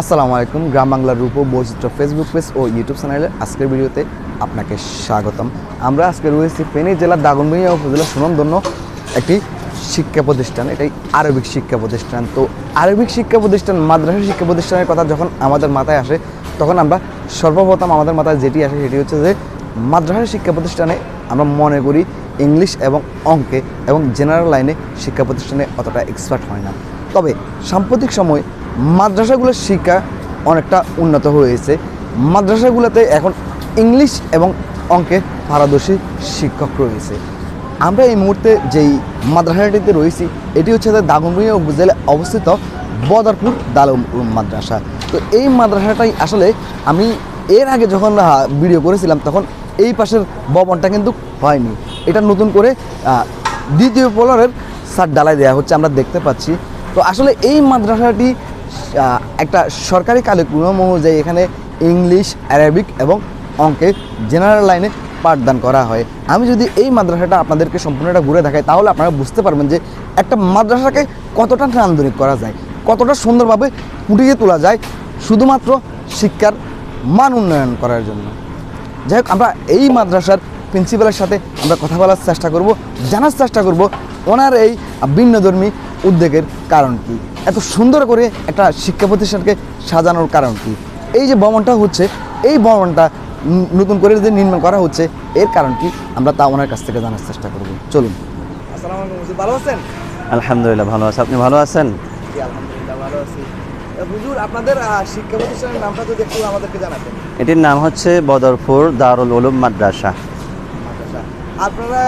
আসসালামু আলাইকুম, গ্রাম বাংলার রূপ বৈচিত্র্য ফেসবুক পেজ ও ইউটিউব চ্যানেলে আজকের ভিডিওতে আপনাকে স্বাগতম। আমরা আজকে রয়েছি ফেনী জেলার দাগনভূঞা উপজেলার সুনামধন্য একটি শিক্ষা প্রতিষ্ঠান, এটাই আরবিক শিক্ষা প্রতিষ্ঠান। তো আরবিক শিক্ষা প্রতিষ্ঠান, মাদ্রাসা শিক্ষা প্রতিষ্ঠানের কথা যখন আমাদের মাথায় আসে, তখন আমরা সর্বপ্রথম আমাদের মাথায় যেটি আসে সেটি হচ্ছে যে, মাদ্রাসা শিক্ষা প্রতিষ্ঠানে আমরা মনে করি ইংলিশ এবং অঙ্কে এবং জেনারেল লাইনে শিক্ষা প্রতিষ্ঠানে অতটা এক্সপার্ট হয় না। তবে সাম্প্রতিক সময় মাদ্রাসাগুলোর শিক্ষা অনেকটা উন্নত হয়েছে। মাদ্রাসাগুলোতে এখন ইংলিশ এবং অঙ্কে পারদর্শী শিক্ষক রয়েছে। আমরা এই মুহূর্তে যেই মাদ্রাসাটিতে রয়েছি, এটি হচ্ছে যে দাগনভূঞা উপজেলায় অবস্থিত বদরপুর দালুম মাদ্রাসা। তো এই মাদ্রাসাটাই আসলে আমি এর আগে যখন ভিডিও করেছিলাম, তখন এই পাশের ভবনটা কিন্তু হয়নি। এটা নতুন করে দ্বিতীয় ফ্লোরের সার ডালাই দেওয়া হচ্ছে, আমরা দেখতে পাচ্ছি। তো আসলে এই মাদ্রাসাটি একটা সরকারি কারিকুলাম অনুযায়ী এখানে ইংলিশ অ্যারাবিক এবং অঙ্কে জেনারেল লাইনে পাঠদান করা হয়। আমি যদি এই মাদ্রাসাটা আপনাদেরকে সম্পূর্ণটা ঘুরে দেখাই, তাহলে আপনারা বুঝতে পারবেন যে একটা মাদ্রাসাকে কতটা নান্দনিক করা যায়, কতটা সুন্দরভাবে ফুটিয়ে তোলা যায়, শুধুমাত্র শিক্ষার মান উন্নয়ন করার জন্য। যাই হোক, আমরা এই মাদ্রাসার প্রিন্সিপালের সাথে আমরা কথা বলার চেষ্টা করব, জানার চেষ্টা করব, ওনার এই ভিন্নধর্মী উদ্যোগের কারণ কি? এত সুন্দর করে একটা শিক্ষা প্রতিষ্ঠানকে সাজানোর কারণ কি? এই যে ভবনটা হচ্ছে এই ভবনটা নতুন করে যে নির্মাণ করা হচ্ছে এর কারণ কি? আমরা তা ওনার কাছ থেকে জানার চেষ্টা করব। চলুন। আসসালামু ভালো আছেন? আলহামদুলিল্লাহ ভালো আছে। আপনি ভালো আছেন? আলহামদুলিল্লাহ ভালো আছি। হুজুর আপনাদের শিক্ষা প্রতিষ্ঠানের নামটা যদি একটু আমাদেরকে জানাতেন। এটির নাম হচ্ছে বদরপুর দারুল উলুম মাদ্রাসা। আপনারা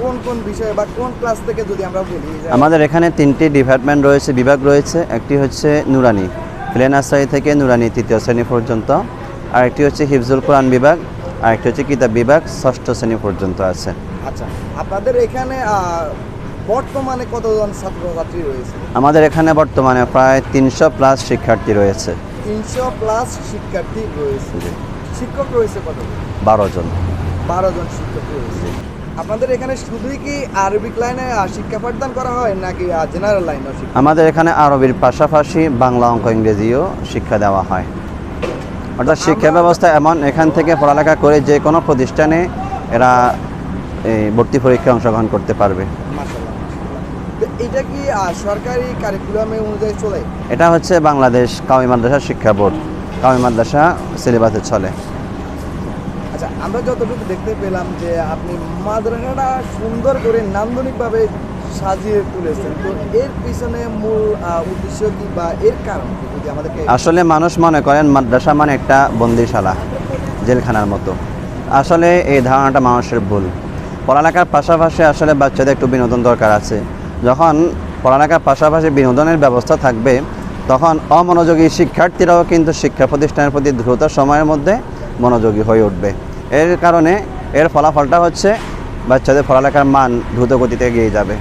কোন কোন বিষয়ে বা কোন ক্লাস থেকে যদি আমরা বলি আমাদের এখানে তিনটি ডিপার্টমেন্ট রয়েছে বিভাগ রয়েছে। একটি হচ্ছে নুরানি প্লেন আশ্রয় থেকে নুরানি তৃতীয় শ্রেণি পর্যন্ত। আরেকটি হচ্ছে হিফজুল কোরআন বিভাগ আরেকটি হচ্ছে কিতাব বিভাগ ষষ্ঠ শ্রেণি পর্যন্ত আছে। আচ্ছা আপনাদের এখানে বর্তমানে কতজন ছাত্রছাত্রী রয়েছে? আমাদের এখানে বর্তমানে প্রায় তিনশো প্লাস শিক্ষার্থী রয়েছে। তিনশো প্লাস শিক্ষার্থী রয়েছে। শিক্ষক রয়েছে কত বারো জন। বারো জন শিক্ষক রয়েছে। আপনাদের এখানে শুধুই কি আরবিক লাইনে শিক্ষা পাঠদান করা হয় নাকি জেনারেল লাইনে আমাদের এখানে আরবির পাশাপাশি বাংলা অঙ্ক ইংরেজিও শিক্ষা দেওয়া হয়। অর্থাৎ শিক্ষা ব্যবস্থা এমন এখান থেকে পড়ালেখা করে যে কোনো প্রতিষ্ঠানে এরা ভর্তি পরীক্ষায় অংশগ্রহণ করতে পারবে। তো এটা কি সরকারি কারিকুলামে অনুযায়ী চলে? এটা হচ্ছে বাংলাদেশ কামি মাদ্রাসা শিক্ষা বোর্ড। কামি মাদ্রাসা সিলেবাসে চলে। আমরা যতটুকু দেখতে পেলাম যে আপনি মাদ্রাসাটা সুন্দর করে নান্দনিকভাবে সাজিয়ে তুলেছেন। তো এর পিছনে মূল উদ্দেশ্য কি বা এর কারণ যদি আমাদেরকে আসলে মানুষ মনে করেন মাদ্রাসা মানে একটা বন্দিশালা, জেলখানার মতো। আসলে এই ধারণাটা মানুষের ভুল। পড়ালেখার পাশাপাশি আসলে বাচ্চাদের একটু বিনোদন দরকার আছে। যখন পড়ালেখার পাশাপাশি বিনোদনের ব্যবস্থা থাকবে, তখন অমনোযোগী শিক্ষার্থীরাও কিন্তু শিক্ষা প্রতিষ্ঠানের প্রতি দ্রুত সময়ের মধ্যে মনোযোগী হয়ে উঠবে। এর কারণে এর ফলাফলটা হচ্ছে বাচ্চাদের পড়ালেখার মান দ্রুত গতিতে এগিয়ে যাবে।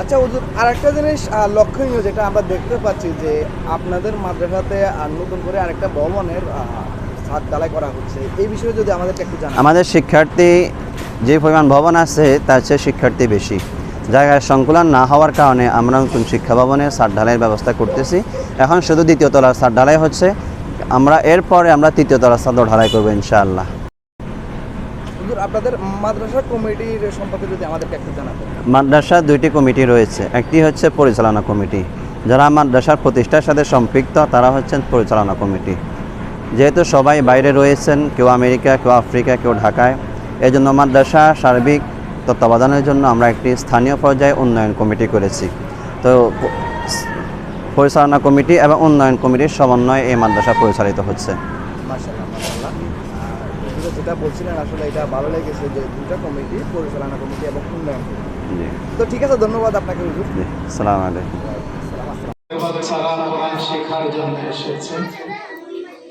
আচ্ছা হুজুর আরেকটা জিনিস লক্ষণীয় যেটা আমরা দেখতে পাচ্ছি যে আপনাদের মাদ্রাসাতে আর নতুন করে আরেকটা ভবনের ছাদ ঢালাই করা হচ্ছে। এই বিষয়ে যদি আমাদেরকে একটু জানান। আমাদের শিক্ষার্থী যে পরিমাণ ভবন আছে তার চেয়ে শিক্ষার্থী বেশি। জায়গার সংকুলন না হওয়ার কারণে আমরা নতুন শিক্ষা ভবনে সার ঢালাইয়ের ব্যবস্থা করতেছি। এখন শুধু দ্বিতীয় তলার সার ঢালাই হচ্ছে। আমরা এরপরে আমরা তৃতীয় তলার সাদ ঢালাই করব ইনশাআল্লাহ। আপনাদের মাদ্রাসা কমিটির সম্পর্কে যদি আমাদেরকে একটু মাদ্রাসা দুইটি কমিটি রয়েছে। একটি হচ্ছে পরিচালনা কমিটি। যারা মাদ্রাসার প্রতিষ্ঠার সাথে সম্পৃক্ত তারা হচ্ছেন পরিচালনা কমিটি। যেহেতু সবাই বাইরে রয়েছেন কেউ আমেরিকা কেউ আফ্রিকা কেউ ঢাকায় এই জন্য মাদ্রাসা সার্বিক তত্ত্বাবধানের জন্য আমরা একটি স্থানীয় পর্যায়ে উন্নয়ন কমিটি করেছি। তো পরিচালনা কমিটি এবং উন্নয়ন কমিটির সমন্বয়ে এই মাদ্রাসা পরিচালিত হচ্ছে। মাশাআল্লাহ যেটা বলছিলেন আসলে এটা ভালো লেগেছে যে দুটা কমিটি পরিচালনা কমিটি এবং উন্নয়ন তো ঠিক আছে ধন্যবাদ আপনাকে হুজুর। সালাম আলাইকুম। বাচ্চারা কোরআন শেখার জন্য এসেছে।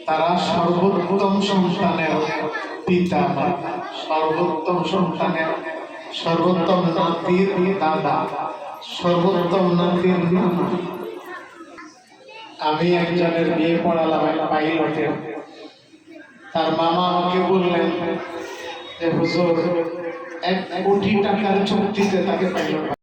তারা সর্বোত্তম সন্তানের পিতা মাতা সর্বোত্তম সন্তানের সর্বোত্তম নাতির দাদা সর্বোত্তম নাতির নানা। আমি একজনের বিয়ে পড়ালাম এক পাইলটের। তার মামা আমাকে বললেন যে হুজুর এক কোটি টাকার চুক্তিতে তাকে পাইলট